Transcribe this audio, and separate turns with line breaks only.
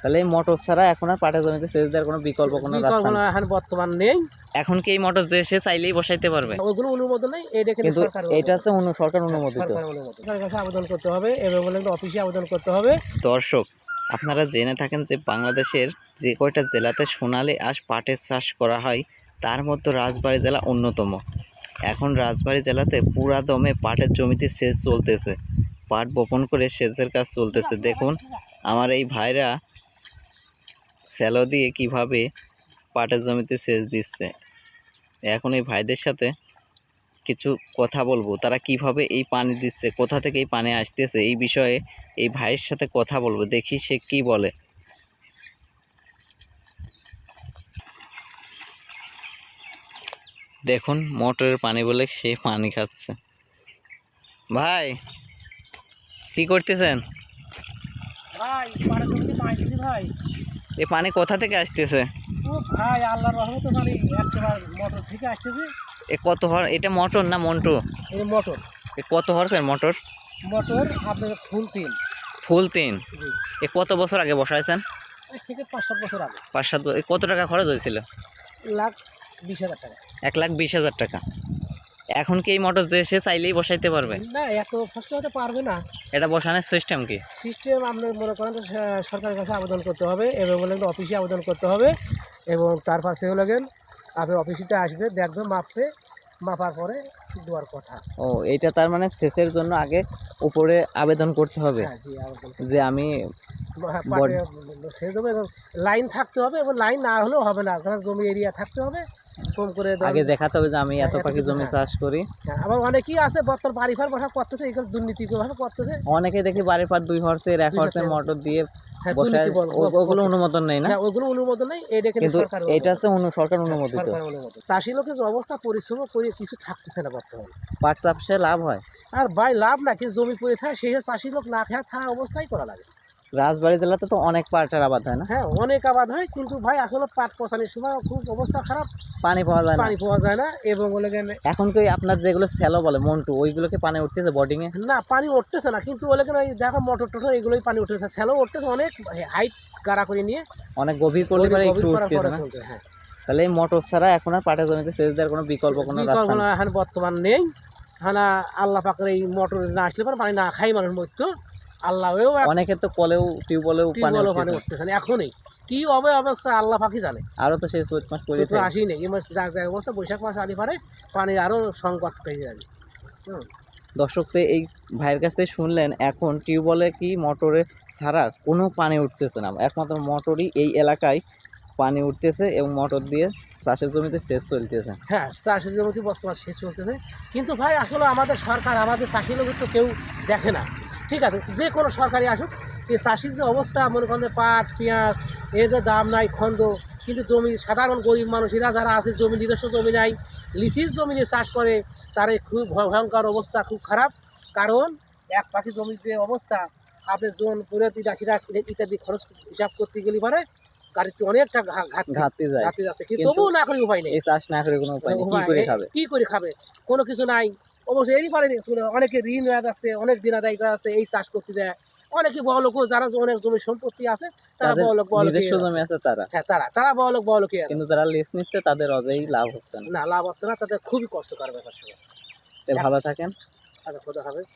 তাহলে এই মোটর ছাড়া এখন আর পাটের জমিতে সেচ দেওয়ার কোনো বিকল্প কোনো রাস্তা
বিকল্প
নেই।
এখন বর্তমান নেই।
এখন কি এই মোটর যে সে চাইলেই বসাইতে পারবে?
ওইগুলো অনুমোদন নেই এটা কিন্তু
এটা হচ্ছে অনু সরকার অনুমোদিত।
সরকার অনুমোদন কাছে আবেদন করতে হবে এবং বলে অফিসে আবেদন করতে হবে।
দর্শক আপনারা জেনে থাকেন যে বাংলাদেশের যে কয়টা জেলাতে সোনালি আঁশ পাটের চাষ করা হয় তার মধ্যে রাজবাড়ী জেলা অন্যতম। এখন রাজবাড়ী জেলাতে পুরা দমে পাটের জমিতে সেচ চলতেছে। পাট বপন করে সেচের কাজ চলতেছে। দেখুন আমার এই ভাইরা স্যালো দিয়ে কীভাবে পাটের জমিতে সেচ দিচ্ছে? এখন এই ভাইদের সাথে কিছু কথা বলব। তারা কীভাবে এই পানি দিচ্ছে? কোথা থেকে এই পানি আসতেছে? এই বিষয়ে এই ভাইয়ের সাথে কথা বলব। দেখি সে কি বলে। দেখুন, মোটরের পানি বলে সে পানি খাচ্ছে। ভাই, কি করতেছেন?
ভাই পানি ভাই।
এই পানি কোথা থেকে আসতেছে?
ও ভাই আল্লাহর রহমতে জানি একবার মোটর থেকে আসতেছে।
এ কত হর এটা মোটর না মন্টু?
এই মোটর।
এ কত মোটর?
মোটর আপনার ফুল তিন।
ফুল তিন? এ কত বছর আগে বসাইছেন?
থেকে পাঁচ সাত বছর আগে।
পাঁচ সাত কত টাকা খরচ হয়েছিল?
লাখ বিশ হাজার টাকা।
এক লাখ বিশ হাজার টাকা। এখন কি এই মোটর যে সে চাইলেই বসাইতে পারবে?
না এত কষ্ট হতে পারবে না।
এটা বসানোর সিস্টেম কি?
সিস্টেম আপনার মনে করেন সরকারের কাছে আবেদন করতে হবে এবং হলো অফিসে আবেদন করতে হবে এবং তার পাশে হলো আপনি অফিসিতে আসবে দেখবে মাপবে মাপার পরে দেওয়ার কথা।
ও এটা তার মানে সেচের জন্য আগে উপরে আবেদন করতে হবে?
হ্যাঁ
যে আমি
হ্যাঁ, এবং লাইন থাকতে হবে এবং লাইন না হলেও হবে না কারণ জমি এরিয়া থাকতে হবে। কম করে
আগে দেখাতে হবে যে আমি এত
হ্যাঁ,
পাখি জমি চাষ করি।
হ্যাঁ, আবার অনেকেই আছে বর্তমান বাড়ি ফার বসা করতেছে এগুলো দুর্নীতিভাবে করতেছে?
অনেকে দেখি বাড়ির পার দুই হর্সের এক হর্সের। মোটর দিয়ে
হ্যাঁ
বসায়।
দুর্নীতি বল-
ও- ওগুলো অনুমোদন নেই না?
না অনুমোদন নেই এটা কিন্তু
কিন্তু এটা হচ্ছে সরকার অনুমোদিত।
চাষি লোকের যে অবস্থা পরিশ্রম করে কিছু থাকতেছে না বর্তমানে।
পাট চাষে লাভ হয়?
আর ভাই লাভ না কিন্তু জমি পড়ে থাকে সেই চাষি লোক না খেয়ে থাকা অবস্থায় করা লাগে।
রাজবাড়ী জেলাতে তো অনেক পাটের আবাদ হয় না?
হ্যাঁ অনেক আবাদ হয় কিন্তু ভাই আসলে পাট পচানির সময় খুব অবস্থা খারাপ।
পানি পাওয়া যায় না।
পানি পাওয়া যায় না এবং বলে গেলে
এখন কি আপনার যেগুলো স্যালো বলে মন্টু ওইগুলোকে পানি উঠতেছে বোর্ডিং এ
না পানি উঠতেছে না কিন্তু বলে গেলে ওই দেখো মোটর টোটর এগুলোই পানি উঠতেছে। ছেলেও উঠতেছে অনেক হাইট গাড়া করে নিয়ে।
অনেক গভীর করলে পরে একটু উঠতেছে না
হ্যাঁ
তাহলে এই মোটর ছাড়া এখন আর পাটের জমিতে সেচ দেওয়ার কোনো বিকল্প কোনো
বিকল্প এখন বর্তমান নেই। হ্যাঁ আল্লাহ পাকের এই মোটর না আসলে পরে পানি না খাই মানুষ মরতো। আল্লাহও
অনেকের তো কলেও টিউবওয়েলেও পানি
টিউবওয়েলও পানি
উঠতেছে
না। এখনই। কি হবে অবস্থা আল্লাহ পাখি জানে।
আরও তো সেই চৈত মাস
তো আসি নেই। এই মাস যা যা অবস্থা বৈশাখ মাস আলি পারে পানি আরও সংকট পেয়ে যাবে।
দর্শক তো এই ভাইয়ের কাছ থেকে শুনলেন এখন টিউবওয়েলে কি মোটরে ছাড়া কোনো পানি উঠতেছে না। একমাত্র মোটরই এই এলাকায় পানি উঠতেছে এবং মোটর দিয়ে চাষের জমিতে সেচ চলতেছে।
হ্যাঁ চাষের জমিতে বর্তমান শেষ চলতেছে। কিন্তু ভাই আসলে আমাদের সরকার আমাদের চাষি লোকের তো কেউ দেখে না। ঠিক আছে যে কোনো সরকারি আসুক এই চাষির যে অবস্থা মনে করেন পাট পেঁয়াজ এর যে দাম নাই খন্দ কিন্তু জমি সাধারণ গরিব মানুষেরা যারা আছে জমি নিজস্ব জমি নাই লিসিস জমি নিয়ে চাষ করে তার এই খুব ভয়ঙ্কর অবস্থা খুব খারাপ। কারণ এক পাখি জমির যে অবস্থা আপনি জোন করে রাখিরা ইত্যাদি খরচ হিসাব করতে গেলে পারে গাড়িতে অনেকটা ঘাটতি
যায়।
ঘাটতি কিন্তু তবুও না করে উপায় নেই।
চাষ না করে কোনো উপায় নেই। কি করে খাবে?
কি করে খাবে? কোনো কিছু নাই। অবশ্যই এরই পারে অনেকে ঋণ রাত আছে অনেক দিন আদায় করা আছে এই চাষ করতে দেয়। অনেকে বড় লোক যারা অনেক জমি সম্পত্তি আছে তারা
তাদের
বড় লোক বড়
নিজস্ব জমি আছে তারা।
হ্যাঁ তারা তারা বড় লোক বড় লোকই
কিন্তু যারা লিস্ট নিচ্ছে তাদের অজেই লাভ হচ্ছে না।
না লাভ হচ্ছে না তাদের খুবই কষ্টকর ব্যাপার
সবাই ভালো থাকেন।
আচ্ছা খোদা হাফেজ।